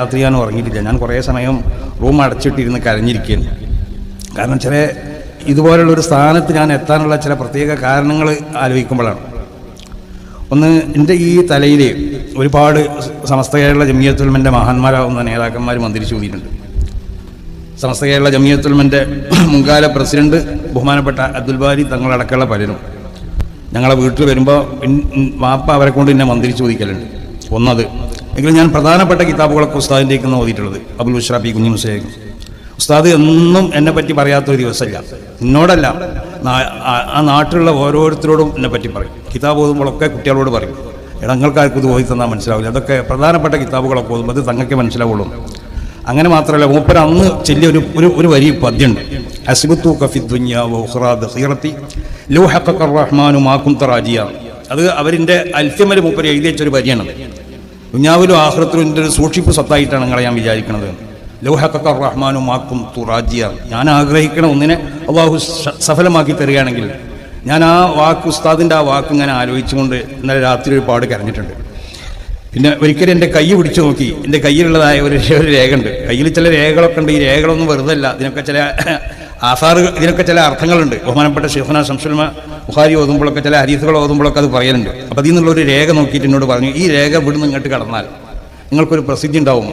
രാത്രി ഞാൻ ഉറങ്ങിയിട്ടില്ല. ഞാൻ കുറേ സമയം റൂം അടച്ചിട്ടിരുന്ന് കരഞ്ഞിരിക്കുകയാണ്. കാരണം ചില ഇതുപോലുള്ള ഒരു സ്ഥാനത്ത് ഞാൻ എത്താനുള്ള ചില പ്രത്യേക കാരണങ്ങൾ ആലോചിക്കുമ്പോഴാണ്. ഒന്ന് എന്റെ ഈ തലയിൽ ഒരുപാട് സമസ്ത കേരള ജമിയത്തുൽമന്റെ മഹാന്മാരാകുന്ന നേതാക്കന്മാർ മന്ത്രിച്ചു കൂടിയിട്ടുണ്ട്. സമസ്ത കേരള ജമിയത്തുൽമന്റെ മുൻകാല പ്രസിഡന്റ് ബഹുമാനപ്പെട്ട അബ്ദുൽ ബാരി തങ്ങളടക്കമുള്ള പലരും. ഞങ്ങളെ വീട്ടിൽ വരുമ്പോൾ വാപ്പ അവരെ കൊണ്ട് എന്നെ മന്ത്രി ചോദിക്കലുണ്ട്. ഒന്നത് എങ്കിലും ഞാൻ പ്രധാനപ്പെട്ട കിതാബുകളൊക്കെ ഉസ്താദിന്റെക്ക് ഓതിയിട്ടുള്ളത്. അബുൽ ഉഷ്റാബി കുഞ്ഞു മുസേഖ് ഉസ്താദ് എന്നും എന്നെ പറ്റി പറയാത്തൊരു ദിവസമില്ല. എന്നോടല്ല ആ- നാട്ടിലുള്ള ഓരോരുത്തരോടും എന്നെ പറ്റി പറയും. കിതാബ് ഓതുമ്പോഴൊക്കെ കുട്ടികളോട് പറയും. ഇടങ്ങൾക്കാർക്കും ഇത് ഓതി തന്നാൽ മനസ്സിലാവില്ല. അതൊക്കെ പ്രധാനപ്പെട്ട കിതാബുകളൊക്കെ ഓതുമ്പോൾ അത് തങ്ങൾക്ക് മനസ്സിലാവുള്ളൂ. അങ്ങനെ മാത്രമല്ല മൂപ്പർ അന്ന് ചെല്ലിയ ഒരു ഒരു ഒരു വരി പദ്യമുണ്ട്. അസ്ബുത്തു കഫി ദുഞ്ഞാത്തി ലൂഹക്കർ റഹ്മാനുമാക്കും തറാജിയ. അത് അവരിന്റെ അൽഫ്യമൽ മൂപ്പർ എഴുതിയ ഒരു വരിയാണ്. ദുഞ്ഞാവിലും ആഹ്ലത്തിലും എന്റെ ഒരു സൂക്ഷിപ്പ് സ്വത്തായിട്ടാണ് നിങ്ങളെ ഞാൻ വിചാരിക്കുന്നത് ലൗഹക്കർ റഹ്മാനും മാക്കും തുറാജിയ ഞാൻ ആഗ്രഹിക്കണ ഒന്നിനെ അള്ളാഹു സഫലമാക്കി തരികയാണെങ്കിൽ ഞാൻ ആ വാക്ക് ഉസ്താദിന്റെ ആ വാക്ക് ഞാൻ ആലോചിച്ചുകൊണ്ട് ഇന്നലെ രാത്രി ഒരു പാട് കരഞ്ഞിട്ടുണ്ട്. പിന്നെ ഒരിക്കലും എന്റെ കൈ പിടിച്ചു നോക്കി. എന്റെ കയ്യിലുള്ളതായ ഒരു ഒരു രേഖ ഉണ്ട് കയ്യിൽ ചില രേഖകളൊക്കെ ഉണ്ട്. ഈ രേഖകളൊന്നും വെറുതെ അല്ല ഇതിനൊക്കെ ചില ആസാറ് ഇതിനൊക്കെ ചില അർത്ഥങ്ങളുണ്ട്. ബഹുമാനപ്പെട്ട ഷെഫന ശംസുൽമ ബുഹാരി ഓതുമ്പോഴൊക്കെ ചില ഹരീസുകൾ ഓതുമ്പോഴൊക്കെ അത് പറയുന്നുണ്ട് അപ്പോൾ അതിൽ നിന്നുള്ള ഒരു രേഖ നോക്കിയിട്ട് എന്നോട് പറഞ്ഞു ഈ രേഖ ഇവിടുന്ന് ഇങ്ങോട്ട് കടന്നാൽ നിങ്ങൾക്കൊരു പ്രസിദ്ധി ഉണ്ടാവും.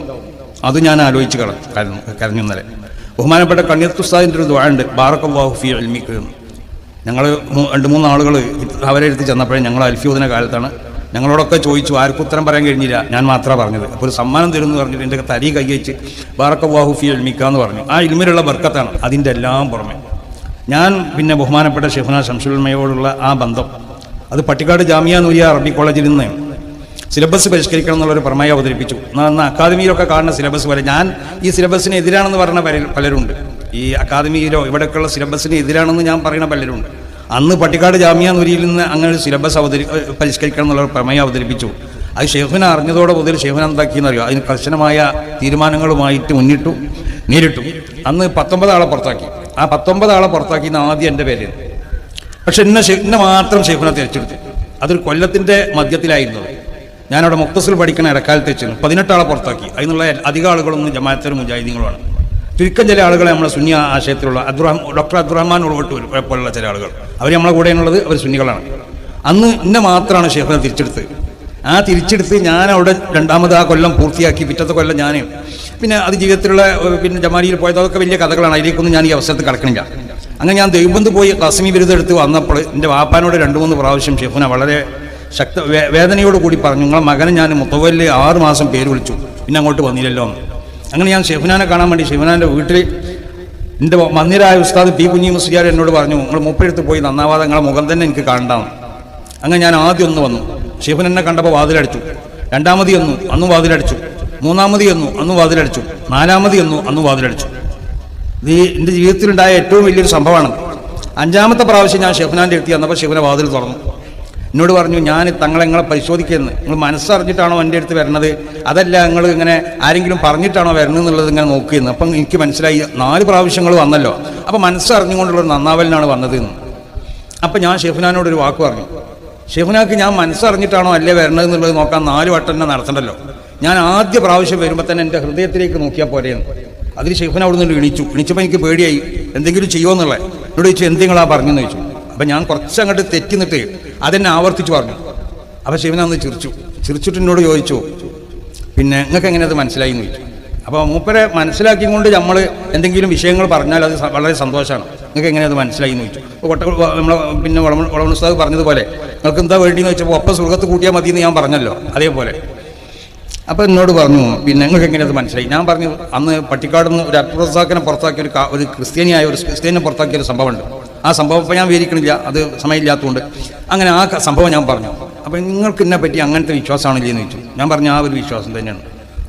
അത് ഞാൻ ആലോചിച്ച് കട കരഞ്ഞു ഇന്നലെ. ബഹുമാനപ്പെട്ട കണ്ണിയത്തുസ്താദിന്റെ ഒരു ദ്വാരുണ്ട് ബാറക്കല്ലാഹു ഫി അൽമിക്ക് ഞങ്ങൾ രണ്ട് മൂന്ന് ആളുകൾ അവരെ എടുത്ത് ചെന്നപ്പോഴേ ഞങ്ങൾ അൽഫിയോദിന കാലത്താണ് ഞങ്ങളോടൊക്കെ ചോദിച്ചു ആർക്കും ഉത്തരം പറയാൻ കഴിഞ്ഞില്ല. ഞാൻ മാത്രമാണ് പറഞ്ഞത്. അപ്പോൾ ഒരു സമ്മാനം തരുമെന്ന് പറഞ്ഞിട്ട് എന്റെ തരി കൈവച്ച് ബാറക്ക വാഹുഫി എൽമിക്ക എന്ന് പറഞ്ഞു. ആ ഇൽമിലുള്ള ബർക്കത്താണ് അതിന്റെ എല്ലാം പുറമെ. ഞാൻ പിന്നെ ബഹുമാനപ്പെട്ട ഷെഫ്ന ശംസുൽമയോടുള്ള ആ ബന്ധം. അത് പട്ടിക്കാട് ജാമിയ നൂരിയ അറബി കോളേജിൽ നിന്ന് സിലബസ് പരിഷ്കരിക്കണം എന്നുള്ളൊരു പ്രമേയം അവതരിപ്പിച്ചു. എന്നാൽ അക്കാദമിയിലൊക്കെ കാണുന്ന സിലബസ് വരെ ഞാൻ ഈ സിലബസിന് എതിരാണെന്ന് പല- പലരുണ്ട്. ഈ അക്കാദമിയിലോ ഇവിടെയൊക്കെയുള്ള സിലബസിന് എതിരാണെന്ന് ഞാൻ പറയുന്ന പലരുണ്ട്. അന്ന് പട്ടിക്കാട് ജാമ്യ നുരിയിൽ നിന്ന് അങ്ങനെ ഒരു സിലബസ് അവതരി പരിഷ്കരിക്കണം എന്നുള്ള പ്രമേയം അവതരിപ്പിച്ചു. അത് ഷെയ്ഖുനെ അറിഞ്ഞതോടെ മുതൽ ഷെയ്ഖിനെ എന്താക്കിയെന്നറിയോ അതിന് കർശനമായ തീരുമാനങ്ങളുമായിട്ട് മുന്നിട്ടു നേരിട്ടു. അന്ന് പത്തൊമ്പത് ആളെ പുറത്താക്കി. ആ പത്തൊമ്പത് ആളെ പുറത്താക്കി ആദ്യം എന്റെ പേര്. പക്ഷെ എന്നെ എന്നെ മാത്രം ഷെയ്ഖുനെ തിരിച്ചെടുത്തു അതൊരു കൊല്ലത്തിന്റെ മധ്യത്തിലായിരുന്നു. ഞാനവിടെ മുക്തസിൽ പഠിക്കണ ഇടക്കാലത്ത് വെച്ചു പതിനെട്ടാളെ പുറത്താക്കി. അതിനുള്ള അധിക ആളുകളൊന്നും ജമാഅത്തരും മുജാഹിദീങ്ങളുമാണ്. ചുരുക്കം ചില ആളുകളെ നമ്മുടെ സുന്നി ആശയത്തിലുള്ള അബ്ദുറഹ് ഡോക്ടർ അബ്ദുറഹ്മാൻ ഉൾപ്പെട്ട് പോലുള്ള ചില ആളുകൾ. അവർ നമ്മളെ കൂടെയുള്ളത് അവർ സുന്നികളാണ്. അന്ന് ഇന്നെ മാത്രമാണ് ഷെയ്ഖിനെ തിരിച്ചെടുത്ത് ആ തിരിച്ചെടുത്ത് ഞാൻ അവിടെ രണ്ടാമത് ആ കൊല്ലം പൂർത്തിയാക്കി പിറ്റത്തെ കൊല്ലം ഞാൻ പിന്നെ അത് ജീവിതത്തിലുള്ള പിന്നെ ജമാലിയിൽ പോയത് അതൊക്കെ വലിയ കഥകളാണ്. അതിലേക്കൊന്നും ഞാൻ ഈ അവസരത്തിൽ കടക്കണില്ല. അങ്ങനെ ഞാൻ ദൈവബന്ധു പോയി കസമി ബിരുദം എടുത്ത് വന്നപ്പോൾ എന്റെ വാപ്പാനോട് രണ്ട് മൂന്ന് പ്രാവശ്യം ഷെഫുന വളരെ ശക്ത വേദനയോട് കൂടി പറഞ്ഞു നിങ്ങളെ മകനെ ഞാൻ മുത്തവല്ല് ആറ് മാസം പേര് വിളിച്ചു. പിന്നെ അങ്ങോട്ട് വന്നില്ലല്ലോ. എന്ന് അങ്ങനെ ഞാൻ ഷെഫുനാനെ കാണാൻ വേണ്ടി ഷെഫുനാന്റെ വീട്ടിൽ എന്റെ മന്ദിരായ ഉസ്താദ് പി കുഞ്ഞി മുസ്ലിയാർ എന്നോട് പറഞ്ഞു നിങ്ങൾ മുപ്പെടുത്ത് പോയി നന്നാവാതെ നിങ്ങളെ മുഖം തന്നെ എനിക്ക് കാണണ്ടാണ് അങ്ങനെ ഞാൻ ആദ്യം ഒന്ന് വന്നു. ഷെഫിൻ എന്നെ കണ്ടപ്പോൾ വാതിലടിച്ചു. രണ്ടാമതി വന്നു അന്ന് വാതിലടിച്ചു. മൂന്നാമതി വന്നു അന്ന് വാതിലടിച്ചു. നാലാമതി വന്നു അന്ന് വാതിലടിച്ചു. ഈ എന്റെ ജീവിതത്തിലുണ്ടായ ഏറ്റവും വലിയൊരു സംഭവമാണ്. അഞ്ചാമത്തെ പ്രാവശ്യം ഞാൻ ഷെഫിനാന്റെ എത്തി വന്നപ്പോൾ ഷെഫിനെ വാതിൽ തുറന്നു. എന്നോട് പറഞ്ഞു ഞാൻ തങ്ങളെ നിങ്ങളെ പരിശോധിക്കുന്നത് നിങ്ങൾ മനസ്സറിഞ്ഞിട്ടാണോ എന്റെ അടുത്ത് വരുന്നത് അതല്ല നിങ്ങൾ ഇങ്ങനെ ആരെങ്കിലും പറഞ്ഞിട്ടാണോ വരുന്നത് എന്നുള്ളത് ഇങ്ങനെ നോക്കിയിരുന്നു. അപ്പം എനിക്ക് മനസ്സിലായി നാല് പ്രാവശ്യങ്ങൾ വന്നല്ലോ. അപ്പം മനസ്സറിഞ്ഞുകൊണ്ടുള്ള നന്നാവലിനാണ് വന്നത് എന്ന്. അപ്പം ഞാൻ ഷെഫിനാനോട് ഒരു വാക്ക് പറഞ്ഞു. ഷെഫ്നാക്ക് ഞാൻ മനസ്സറിഞ്ഞിട്ടാണോ അല്ലേ വരുന്നത് എന്നുള്ളത് നോക്കാൻ നാല് വട്ടം തന്നെ നടത്തണ്ടല്ലോ. ഞാൻ ആദ്യ പ്രാവശ്യം വരുമ്പോൾ തന്നെ എന്റെ ഹൃദയത്തിലേക്ക് നോക്കിയാൽ പോരെയെന്ന് അതിൽ ഷെഫിന അവിടെ നിന്ന് എണീച്ചു. എണീച്ചപ്പോൾ എനിക്ക് പേടിയായി. എന്തെങ്കിലും ചെയ്യുമോ എന്നുള്ളത്? എന്നോട് ചോദിച്ചു എന്തെങ്കിലാ പറഞ്ഞെന്ന് ചോദിച്ചു? അപ്പം ഞാൻ കുറച്ചങ്ങോട്ട് നിന്നിട്ട് അതെന്നെ ആവർത്തിച്ചു പറഞ്ഞു. അപ്പൊ ശിവനന്ന് ചിരിച്ചു. ചിരിച്ചിട്ട് എന്നോട് ചോദിച്ചു പിന്നെ നിങ്ങൾക്ക് എങ്ങനെ അത് മനസ്സിലായി? എന്ന് ചോദിച്ചു. അപ്പോൾ മൂപ്പരെ മനസ്സിലാക്കി കൊണ്ട് നമ്മൾ എന്തെങ്കിലും വിഷയങ്ങൾ പറഞ്ഞാൽ അത് വളരെ സന്തോഷമാണ് നിങ്ങൾക്ക് എങ്ങനെ അത് മനസ്സിലായി? എന്ന് ചോദിച്ചു. അപ്പോൾ കൊട്ട നമ്മൾ പിന്നെ വളമുസ്താവ് പറഞ്ഞതുപോലെ നിങ്ങൾക്ക് എന്താ വേണ്ടിയെന്ന് വെച്ചപ്പോൾ ഒപ്പം സുഹൃത്ത് കൂട്ടിയാൽ മതി എന്ന് ഞാൻ പറഞ്ഞല്ലോ. അതേപോലെ. അപ്പോൾ എന്നോട് പറഞ്ഞു പിന്നെ നിങ്ങൾക്ക് എങ്ങനെ അത് മനസ്സിലായി? ഞാൻ പറഞ്ഞു അന്ന് പട്ടിക്കാട് നിന്ന് ഒരു അബ്ദുറസാക്കിനെ പുറത്താക്കിയ ഒരു ഒരു ക്രിസ്ത്യാനിയായ ഒരു ക്രിസ്ത്യാനിനെ പുറത്താക്കിയ ഒരു സംഭവമുണ്ട്. ആ സംഭവം ഇപ്പോൾ ഞാൻ വിവരിക്കണില്ല. അത് സമയമില്ലാത്തതുകൊണ്ട്. അങ്ങനെ ആ സംഭവം ഞാൻ പറഞ്ഞു. അപ്പോൾ നിങ്ങൾക്ക് എന്നെ പറ്റി അങ്ങനത്തെ വിശ്വാസമാണില്ലേ എന്ന് ചോദിച്ചു. ഞാൻ പറഞ്ഞു ആ ഒരു വിശ്വാസം തന്നെയാണ്.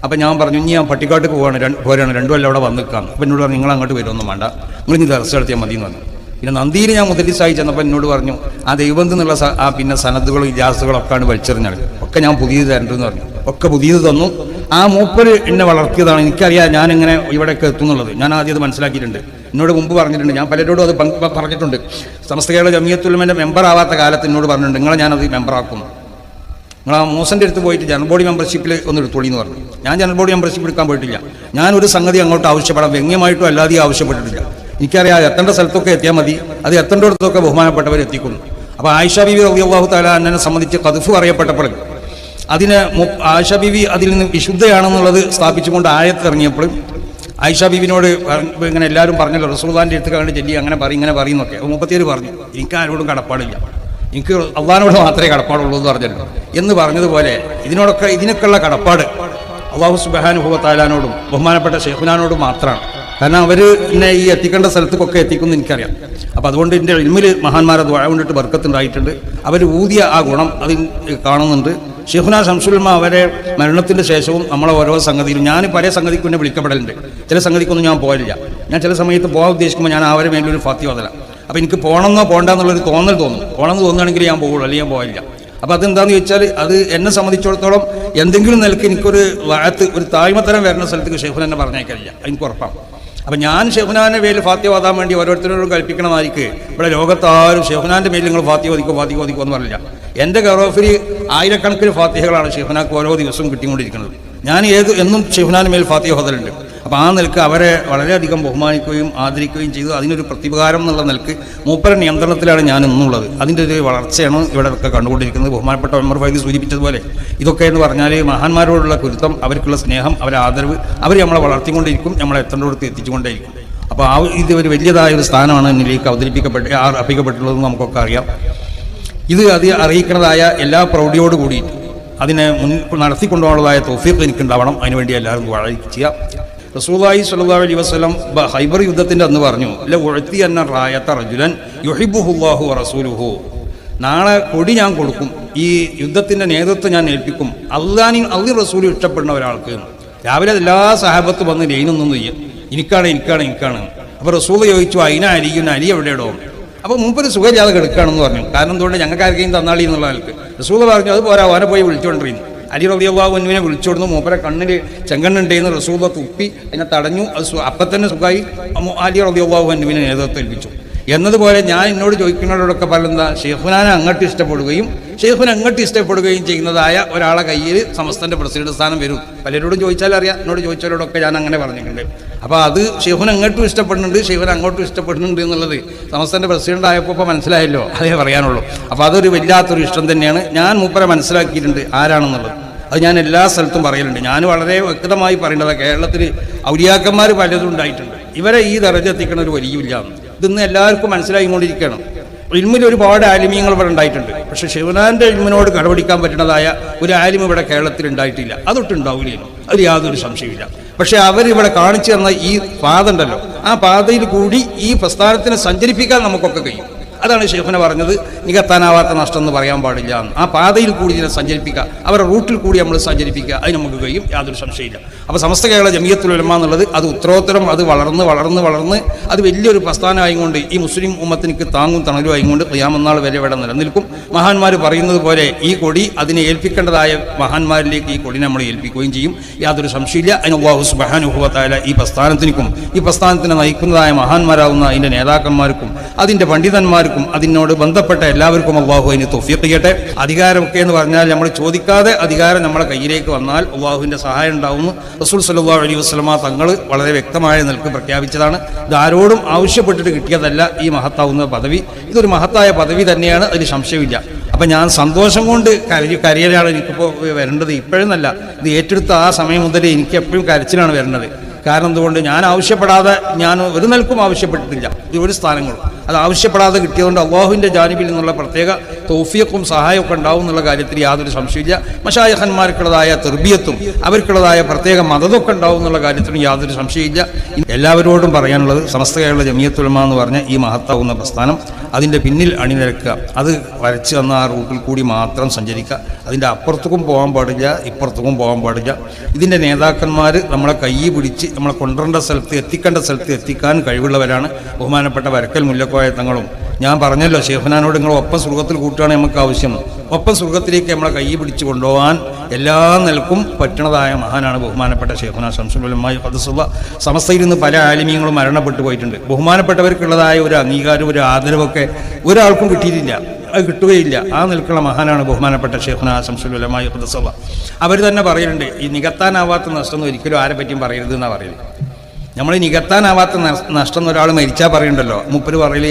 അപ്പം ഞാൻ പറഞ്ഞു ഇനി ഞാൻ പട്ടിക്കാട്ട് പോവാണ്. രണ്ട് പോരാണ്. രണ്ടു കൊല്ലം അവിടെ വന്നിക്കാം അപ്പം എന്നോട് പറഞ്ഞു നിങ്ങൾ അങ്ങോട്ട് വരുമൊന്നും വേണ്ട. നിങ്ങൾ ഇനി ദർശനം നടത്തിയാൽ മതി എന്ന് പറഞ്ഞു. പിന്നെ നന്ദിയിൽ ഞാൻ മുതലിസായി ചെന്നപ്പോൾ എന്നോട് പറഞ്ഞു ആ ദൈവത്തിൽ നിന്നുള്ള ആ പിന്നെ സനദുകളും ഇജാസുകളൊക്കെയാണ് വലിച്ചെറിഞ്ഞത്. ഒക്കെ ഞാൻ പുതിയത് തരണ്ടെന്ന് പറഞ്ഞു. ഒക്കെ പുതിയത് തന്നു. ആ മൂപ്പര് എന്നെ വളർത്തിയതാണ്. എനിക്കറിയാം ഞാനിങ്ങനെ ഇവിടെയൊക്കെ എത്തുന്നുള്ളത്. ഞാൻ ആദ്യം അത് മനസ്സിലാക്കിയിട്ടുണ്ട്. എന്നോട് മുമ്പ് പറഞ്ഞിട്ടുണ്ട്. ഞാൻ പലരോടും അത് പറഞ്ഞിട്ടുണ്ട്. സമസ്ത കേരള ജമിയത്തുലമന്റെ മെമ്പർ ആവാത്ത കാലത്ത് എന്നോട് പറഞ്ഞിട്ടുണ്ട്. നിങ്ങളെ ഞാനത് മെമ്പറാക്കും നിങ്ങൾ ആ മോസന്റെ അടുത്ത് പോയിട്ട് ജനറൽ ബോഡി മെമ്പർഷിപ്പിൽ ഒന്ന് എടുത്തോളി എന്ന് പറഞ്ഞു. ഞാൻ ജനറൽ ബോഡി മെമ്പർഷിപ്പ് എടുക്കാൻ പോയിട്ടില്ല. ഞാൻ ഒരു സംഗതി അങ്ങോട്ട് ആവശ്യപ്പെടാം. വ്യംഗ്യമായിട്ടും അല്ലാതെയും ആവശ്യപ്പെട്ടിട്ടില്ല. എനിക്കറിയാം എത്തേണ്ട സ്ഥലത്തൊക്കെ എത്തിയാൽ മതി. അത് എത്തേണ്ടിടത്തൊക്കെ ബഹുമാനപ്പെട്ടവർ എത്തിക്കുന്നു അപ്പോൾ ആയിഷ ബീവി റബിയാഹു താല എന്നെ സംബന്ധിച്ച് കതുഫ് അറിയപ്പെട്ടപ്പോൾ അതിന് ആയിഷ ബീവി അതിൽ നിന്ന് വിശുദ്ധയാണെന്നുള്ളത് സ്ഥാപിച്ചുകൊണ്ട് ആയത്ത് ഇറങ്ങിയപ്പോൾ ആയിഷ ബീവിനോട് പറ- ഇങ്ങനെ എല്ലാവരും പറഞ്ഞല്ലോ റസൂദാന്റെ അടുത്ത് കണ്ട് ചെല്ലി അങ്ങനെ പറയും ഇങ്ങനെ പറയുന്നൊക്കെ അപ്പോൾ മുപ്പത്തിയേര് പറഞ്ഞു എനിക്ക് ആരോടും കടപ്പാടില്ല. എനിക്ക് അള്ളഹാനോട് മാത്രമേ കടപ്പാടുള്ളൂ എന്ന് പറഞ്ഞല്ലോ. എന്ന് പറഞ്ഞതുപോലെ ഇതിനോടൊക്കെ ഇതിനൊക്കെയുള്ള കടപ്പാട് അള്ളാഹു സുബാനുഭവത്താലാനോടും ബഹുമാനപ്പെട്ട ഷെഹുനാനോടും മാത്രമാണ്. കാരണം അവർ എന്നെ ഈ എത്തിക്കേണ്ട സ്ഥലത്തേക്കൊക്കെ എത്തിക്കുമെന്ന് എനിക്കറിയാം. അപ്പോൾ അതുകൊണ്ട് എന്റെ ഇൽമിൽ മഹാന്മാരെ ദ്വാഴ കൊണ്ടിട്ട് ബർക്കത്തുണ്ടായിട്ടുണ്ട് അവർ ഊതിയ ആ ഗുണം അതിൽ കാണുന്നുണ്ട്. ഷെഹുന ഷംസുൽമ അവരെ മരണത്തിന്റെ ശേഷവും നമ്മളെ ഓരോ സംഗതിയിലും. ഞാൻ പല സംഗതിക്ക് എന്നെ വിളിക്കപ്പെടലുണ്ട്. ചില സംഗതിക്കൊന്നും ഞാൻ പോയില്ല ഞാൻ ചില സമയത്ത് പോകാൻ ഉദ്ദേശിക്കുമ്പോൾ ഞാൻ അവരെ ഒരു ഫാത്തി ഓതല അപ്പോൾ എനിക്ക് പോകണമെന്നോ പോകണ്ടെന്നുള്ളൊരു തോന്നൽ തോന്നും. പോകണമെന്ന് തോന്നുകയാണെങ്കിൽ ഞാൻ പോകുള്ളൂ അല്ലെങ്കിൽ ഞാൻ പോയില്ല അപ്പോൾ അതെന്താണെന്ന് ചോദിച്ചാൽ അത് എന്നെ സംബന്ധിച്ചിടത്തോളം എന്തെങ്കിലും നിലയ്ക്ക് എനിക്കൊരു വാഴത്ത് ഒരു താഴ്മത്തരം വരുന്ന സ്ഥലത്തേക്ക് ഷെഹുൻ എന്നെ പറഞ്ഞേക്കില്ല എനിക്ക് ഉറപ്പാണ്. അപ്പം ഞാൻ ഷെഹുനാന്റെ പേരിൽ ഫാത്തി ഓതാൻ വേണ്ടി ഓരോരുത്തരോടും കൽപ്പിക്കണമായിരിക്കും ഇവിടെ ലോകത്താരും ഷെഹുനാന്റെ പേരിൽ നിങ്ങൾ ഫാത്തി ഓദിക്കോ ഫാത്തി എന്ന് പറഞ്ഞില്ല. എന്റെ ഗറോഫിൽ ആയിരക്കണക്കിന് ഫാത്തിഹകളാണ് ഷെഹുനാക്ക് ഓരോ ദിവസവും കിട്ടിക്കൊണ്ടിരിക്കുന്നത്. ഞാൻ ഏത് എന്നും ഷെഹ്നാൻ മേൽ ഫാത്തിഹ ഹോദലുണ്ട് അപ്പോൾ ആ നിലയ്ക്ക് അവരെ വളരെയധികം ബഹുമാനിക്കുകയും ആദരിക്കുകയും ചെയ്തു. അതിനൊരു പ്രതിപകാരം എന്നുള്ള നിൽക്ക് മൂപ്പര നിയന്ത്രണത്തിലാണ് ഞാൻ ഇന്നുള്ളത്. അതിന്റെ ഒരു വളർച്ചയാണ് ഇവിടെ ഒക്കെ കണ്ടുകൊണ്ടിരിക്കുന്നത്. ബഹുമാനപ്പെട്ട ഉമർ ഫൈദി സൂചിപ്പിച്ചതുപോലെ ഇതൊക്കെ എന്ന് പറഞ്ഞാൽ മഹാന്മാരോടുള്ള കുരുത്തം അവർക്കുള്ള സ്നേഹം അവരെ ആദരവ് അവർ നമ്മളെ വളർത്തിക്കൊണ്ടിരിക്കും നമ്മളെ എത്തേണ്ടടുത്ത് എത്തിച്ചുകൊണ്ടേയിരിക്കും. അപ്പോൾ ആ ഇത് ഒരു വലിയതായ ഒരു സ്ഥാനമാണ് എന്നിലേക്ക് അവതരിപ്പിക്കപ്പെട്ട് അർപ്പിക്കപ്പെട്ടുള്ളതെന്ന് നമുക്കൊക്കെ അറിയാം. ഇത് അത് അറിയിക്കുന്നതായ എല്ലാ പ്രൗഢിയോട് കൂടിയിട്ട് അതിനെ മുൻ നടത്തിക്കൊണ്ടുപോകാനുള്ളതായ തോഫീഖ് എനിക്കുണ്ടാവണം. അതിനുവേണ്ടി എല്ലാവരും വാഴിക്കുക ചെയ്യുക. റസൂലായി സല്ലാ അലൈ വസ്ലം ഹൈബർ യുദ്ധത്തിന്റെ അന്ന് പറഞ്ഞു അല്ല ഉഴത്തി എന്ന റായത്ത റജുലൻ യുഹിബുഹുല്ലാഹു റസൂലുഹു. നാളെ കൊടി ഞാൻ കൊടുക്കും ഈ യുദ്ധത്തിന്റെ നേതൃത്വം ഞാൻ ഏൽപ്പിക്കും. അള്ളാനി അള്ളി റസൂൽ ഇഷ്ടപ്പെടുന്ന ഒരാൾക്ക് രാവിലെ എല്ലാ സഹാബത്തും വന്ന് ലൈനൊന്നും ചെയ്യും. എനിക്കാണ് എനിക്കാണ് എനിക്കാണ്. അപ്പോൾ റസൂൽ ചോദിച്ചു അതിന അലിയുന്ന അലി എവിടെയോ അപ്പോൾ മുമ്പൊരു സുഖമില്ലാതെ കിടക്കുകയാണെന്ന് പറഞ്ഞു. കാരണം എന്തുകൊണ്ട്? ഞങ്ങൾക്ക് ആർക്കെയും തന്നാളി എന്നുള്ള ആൾക്ക്. റസൂൽ പറഞ്ഞു അത് പോരാ അവനെ പോയി വിളിച്ചുകൊണ്ടിരുന്നു അലി റബിയാബു അന്നുവിനെ വിളിച്ചോടുന്നു. മൂപ്പരെ കണ്ണിൽ ചെങ്കണ്ണുണ്ടെന്ന് റസൂദ തുപ്പി അതിനെ തടഞ്ഞു. അത് അപ്പം തന്നെ സുഖമായി അലി അന്നുവിനെ നേതൃത്വം ഏൽപ്പിച്ചു എന്നതുപോലെ ഞാൻ എന്നോട് ചോദിക്കുന്നവരോടൊക്കെ പറയുന്ന ഷെഹുനാനെ അങ്ങോട്ട് ഇഷ്ടപ്പെടുകയും ഷെയ്ഖുൻ അങ്ങോട്ട് ഇഷ്ടപ്പെടുകയും ചെയ്യുന്നതായ ഒരാളെ കയ്യിൽ സമസ്തന്റെ പ്രസിഡന്റ് സ്ഥാനം വരും. പലരോടും ചോദിച്ചാൽ അറിയാം. എന്നോട് ചോദിച്ചവരോടൊക്കെ ഞാൻ അങ്ങനെ പറഞ്ഞിട്ടുണ്ട്. അപ്പോൾ അത് ഷെയ്ഖുൻ അങ്ങോട്ടും ഇഷ്ടപ്പെടുന്നുണ്ട് ഷെയ്ഖുൻ അങ്ങോട്ടും ഇഷ്ടപ്പെടുന്നുണ്ട് എന്നുള്ളത് സമസ്തന്റെ പ്രസിഡന്റ് ആയപ്പോൾ ഇപ്പോൾ മനസ്സിലായല്ലോ. അതേ പറയാനുള്ളൂ. അപ്പോൾ അതൊരു വല്ലാത്തൊരു ഇഷ്ടം തന്നെയാണ്. ഞാൻ മൂപ്പരെ മനസ്സിലാക്കിയിട്ടുണ്ട് ആരാണെന്നുള്ളത്. അത് ഞാൻ എല്ലാ സ്ഥലത്തും പറയലുണ്ട്. ഞാൻ വളരെ വ്യക്തമായി പറയേണ്ടത് കേരളത്തിൽ ഔലിയാക്കന്മാർ പലതും ഉണ്ടായിട്ടുണ്ട്. ഇവരെ ഈ ദർജ എത്തിക്കണ ഒരു വലിയ ഇതിന്ന് എല്ലാവർക്കും മനസ്സിലായിക്കൊണ്ടിരിക്കണം ഇൽമിൽ ഒരുപാട് ആലിമീങ്ങൾ ഇവിടെ ഉണ്ടായിട്ടുണ്ട്. പക്ഷെ ശിവനാന്റെ ഇൽമിനോട് കടപിടിക്കാൻ പറ്റുന്നതായ ഒരു ആലിം ഇവിടെ കേരളത്തിൽ ഉണ്ടായിട്ടില്ല. അതൊട്ടുണ്ടാവില്ലല്ലോ അതിൽ യാതൊരു സംശയമില്ല പക്ഷെ അവരിവിടെ കാണിച്ചു തന്ന ഈ പാത ഉണ്ടല്ലോ. ആ പാതയിൽ കൂടി ഈ പ്രസ്ഥാനത്തിനെ സഞ്ചരിപ്പിക്കാൻ നമുക്കൊക്കെ കഴിയും. അതാണ് ഷെയ്ഖുന പറഞ്ഞത്. നികത്താനാവാത്ത നഷ്ടം എന്ന് പറയാൻ പാടില്ല. ആ പാതയിൽ കൂടി ഇതിനെ സഞ്ചരിപ്പിക്കുക. അവരുടെ റൂട്ടിൽ കൂടി നമ്മൾ സഞ്ചരിപ്പിക്കുക. അത് നമുക്ക് കഴിയും. യാതൊരു സംശയമില്ല. അപ്പോൾ സമസ്ത കേരള ജമിയത്തുൽ ഉലമ എന്നുള്ളത് അത് ഉത്തരോത്തരം അത് വളർന്ന് വളർന്ന് വളർന്ന് അത് വലിയൊരു പ്രസ്ഥാനമായിക്കൊണ്ട് ഈ മുസ്ലിം ഉമ്മത്തിനിക്ക് താങ്ങും തണലും ആയിക്കൊണ്ട് ക്യാമന്നാൾ വരെ ഇവിടെ നിലനിൽക്കും. മഹാന്മാർ പറയുന്നത് പോലെ ഈ കൊടി അതിനെ ഏൽപ്പിക്കേണ്ടതായ മഹാന്മാരിലേക്ക് ഈ കൊടി നമ്മൾ ഏൽപ്പിക്കുകയും ചെയ്യും. യാതൊരു സംശയമില്ല. അതിന് അള്ളാഹു സുബാനുഭവത്തായ ഈ പ്രസ്ഥാനത്തിനും ഈ പ്രസ്ഥാനത്തിനെ നയിക്കുന്നതായ മഹാന്മാരാകുന്ന അതിന്റെ നേതാക്കന്മാർക്കും അതിന്റെ പണ്ഡിതന്മാർക്കും അതിനോട് ബന്ധപ്പെട്ട എല്ലാവർക്കും അള്ളാഹു അതിന് ചെയ്യട്ടെ. അധികാരമൊക്കെ എന്ന് പറഞ്ഞാൽ നമ്മൾ ചോദിക്കാതെ അധികാരം നമ്മളെ കയ്യിലേക്ക് വന്നാൽ അള്ളാഹുവിന്റെ സഹായം ഉണ്ടാവുന്നു. റസൂൽ സല്ലാ അലൈഹി വസ്ലമ തങ്ങൾ വളരെ വ്യക്തമായ നിൽക്ക് പ്രഖ്യാപിച്ചതാണ്. ഇത് ആരോടും ആവശ്യപ്പെട്ടിട്ട് കിട്ടിയതല്ല ഈ മഹത്താവുന്ന പദവി. ഇതൊരു മഹത്തായ പദവി തന്നെയാണ് അതിൽ സംശയമില്ല. അപ്പം ഞാൻ സന്തോഷം കൊണ്ട് കരി കരയലാണ് എനിക്കിപ്പോൾ വരേണ്ടത്. ഇപ്പോഴെന്നല്ല ഇത് ഏറ്റെടുത്ത ആ സമയം മുതൽ എനിക്ക് എപ്പോഴും കരച്ചിലാണ് വരേണ്ടത്. കാരണം എന്തുകൊണ്ട് ഞാൻ ആവശ്യപ്പെടാതെ ഞാൻ ഒരു നിലക്കും ആവശ്യപ്പെട്ടിട്ടില്ല ഒരു സ്ഥാനങ്ങളും. അത് ആവശ്യപ്പെടാതെ കിട്ടിയതുകൊണ്ട് അള്ളാഹുവിന്റെ ജാനിബിൽ നിന്നുള്ള പ്രത്യേക തോഫിയക്കും സഹായമൊക്കെ ഉണ്ടാവും എന്നുള്ള കാര്യത്തിൽ യാതൊരു സംശയമില്ല മഷായഹന്മാർക്കുള്ളതായ തെർബിയത്തും അവർക്കുള്ളതായ പ്രത്യേക മതതൊക്കെ ഉണ്ടാവും എന്നുള്ള കാര്യത്തിലും യാതൊരു സംശയമില്ല എല്ലാവരോടും പറയാനുള്ളത് സമസ്ത കേരള ജമിയത്തുലമ എന്ന് പറഞ്ഞ ഈ മഹത്താവുന്ന പ്രസ്ഥാനം. അതിന്റെ പിന്നിൽ അണിനിരക്കുക. അത് വരച്ച് തന്ന ആ റൂട്ടിൽ കൂടി മാത്രം സഞ്ചരിക്കുക. അതിന്റെ അപ്പുറത്തേക്കും പോകാൻ പാടില്ല ഇപ്പുറത്തേക്കും പോകാൻ പാടില്ല. ഇതിന്റെ നേതാക്കന്മാർ നമ്മളെ കൈ പിടിച്ച് നമ്മളെ കൊണ്ടുവരേണ്ട സ്ഥലത്ത് എത്തിക്കേണ്ട സ്ഥലത്ത് എത്തിക്കാൻ കഴിവുള്ളവരാണ് ബഹുമാനപ്പെട്ട വരക്കൽ മുല്ലക്കോയ തങ്ങളും. ഞാൻ പറഞ്ഞല്ലോ ഷെഫനാനോട് നിങ്ങൾ ഒപ്പം സുഖത്തിൽ കൂട്ടുകയാണ് നമുക്ക് ആവശ്യം. ഒപ്പം സുഖത്തിലേക്ക് നമ്മളെ കൈ പിടിച്ച് കൊണ്ടുപോകാൻ എല്ലാ നിലക്കും പറ്റണതായ മഹാനാണ് ബഹുമാനപ്പെട്ട ഷെഫന ശംസുലമായി പദസുള്ള സമസ്തയിൽ നിന്ന് പല ആലിമീങ്ങളും മരണപ്പെട്ടു പോയിട്ടുണ്ട്. ബഹുമാനപ്പെട്ടവർക്കുള്ളതായ ഒരു അംഗീകാരം ഒരു ആദരവൊക്കെ ഒരാൾക്കും കിട്ടിയിട്ടില്ല. അത് കിട്ടുകയില്ല. ആ നിൽക്കുന്ന മഹാനാണ് ബഹുമാനപ്പെട്ട ഷെയ്ഖുന ശംസുലമായി പ്രസവ അവർ തന്നെ പറയുന്നുണ്ട് ഈ നികത്താനാവാത്ത നഷ്ടം ഒരിക്കലും ആരെ പറ്റിയും പറയരുത് എന്നാണ് പറയുന്നത്. നമ്മൾ നികത്താനാവാത്ത നഷ്ടം ഒരാൾ മരിച്ചാൽ പറയണ്ടല്ലോ മുപ്പര് പറയൽ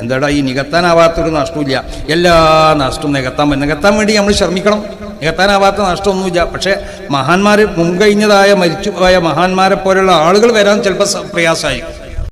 എന്താടാ ഈ നികത്താനാവാത്തൊരു നഷ്ടമില്ല എല്ലാ നഷ്ടവും നികത്താൻ നികത്താൻ വേണ്ടി നമ്മൾ ശ്രമിക്കണം. നികത്താനാവാത്ത നഷ്ടമൊന്നുമില്ല. പക്ഷേ മഹാന്മാർ മുൻകഴിഞ്ഞതായ മരിച്ചു പോയ മഹാന്മാരെ പോലെയുള്ള ആളുകൾ വരാൻ ചിലപ്പോൾ പ്രയാസമായിരിക്കും